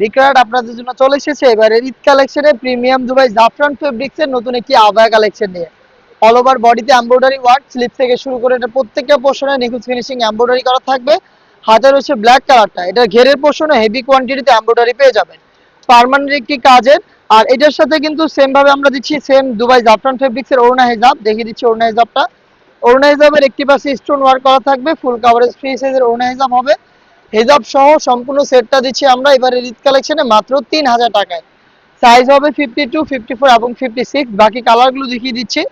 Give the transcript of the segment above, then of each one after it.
বিক্রয়াট আপনাদের জন্য চলে এসেছে। এবারে ঈদ কালেকশনে প্রিমিয়াম দুবাই জাফরান নতুন একটি আবায়া কালেকশন নিয়ে। অল ওভার বডিতে এমব্রয়ডারি ওয়ার্ক স্লিপ থেকে শুরু করে এটা প্রত্যেকটা পোর্শনে নিখুঁত ফিনিশিং করা থাকবে। হাতে রয়েছে ব্ল্যাক কালারটা এটা ঘেরের পোর্শনে হেভি কোয়ান্টিটিতে পেয়ে যাবেন। পার্মানেন্ট একটি কাজের। আর এটার সাথে কিন্তু সেম ভাবে আমরা দিচ্ছি সেম দুবাই জাফরান ফেব্রিক্স এর ওড়না হেজাব। দেখিয়ে দিচ্ছি ওড়না হেজাবটা। ওড়না হেজাবের একটি পাশে স্টোন ওয়ার্ক করা থাকবে। ফুল কাভারেজ ফ্রি সাইজের ওড়না হেজাব হবে। হেজাব সহ সম্পূর্ণ সেটটা দিচ্ছি আমরা। এবারে ঈদ কালেকশনে মাত্র তিন হাজার টাকায়। সাইজ হবে ফিফটি টু ফিফটি ফোর এবং ফিফটি সিক্স বাকি কালারগুলো দেখিয়ে দিচ্ছি।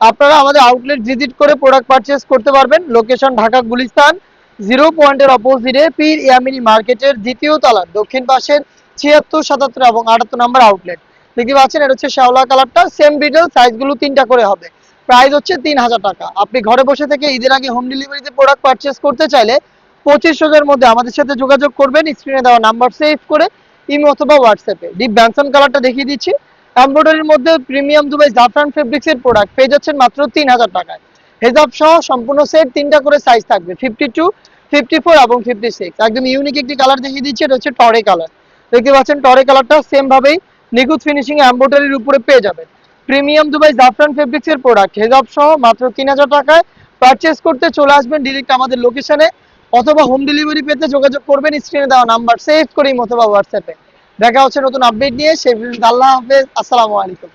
আপনারা আমাদের আউটলেট ভিজিট করে প্রোডাক্ট পারচেস করতে পারবেন। লোকেশন ঢাকা গুলিস্তান জিরো পয়েন্টের অপোজিটে পীর ইয়ামিনী মার্কেটের দ্বিতীয় তলার দক্ষিণ পাশের ছিয়াত্তর, সাতাত্তর এবং আটাত্তর নাম্বার আউটলেট দেখতে পাচ্ছেন, এটা হচ্ছে শ্যাওলা কালারটা সেম ডিটেল সাইজগুলো তিনটা করে হবে। প্রাইস হচ্ছে তিন হাজার টাকা। আপনি ঘরে বসে থেকে ঈদের আগে হোম ডেলিভারিতে প্রোডাক্ট পারচেস করতে চাইলে পঁচিশ মধ্যে আমাদের সাথে যোগাযোগ করবেন স্ক্রিনে দেওয়া নাম্বার সেভ করে ইমো অথবা হোয়াটসঅ্যাপে ডিপ ব্যানসন কালারটা দেখিয়ে দিচ্ছি। এমব্রয়ডারির মধ্যে প্রিমিয়াম দুবাই জাফরান ফেব্রিক্স এর প্রোডাক্ট পেয়ে যাচ্ছেন মাত্র তিন হাজার টাকায়। হেজাব সহ সম্পূর্ণ সেট তিনটা করে সাইজ থাকবে ফিফটি টু ফিফটি ফোর এবং ফিফটি সিক্স একদম ইউনিক একটি কালার দেখিয়ে দিচ্ছি, এটা হচ্ছে টরে কালার দেখতে পাচ্ছেন টরে কালারটা সেম ভাবেই নিখুঁত ফিনিশিং এমব্রয়ডারির উপরে পেয়ে যাবেন। প্রিমিয়াম দুবাই জাফরান ফেব্রিক্স এর প্রোডাক্ট হেজাব সহ মাত্র তিন হাজার টাকায় পারচেস করতে চলে আসবেন ডিরেক্ট আমাদের লোকেশনে অথবা হোম ডেলিভারি পেতে যোগাযোগ করবেন স্ক্রিনে দেওয়া নাম্বার সেভ করেই অথবা হোয়াটসঅ্যাপে দেখা হচ্ছে নতুন আপডেট নিয়ে। সেই আল্লাহ হাফেজ। আসসালামু আলাইকুম।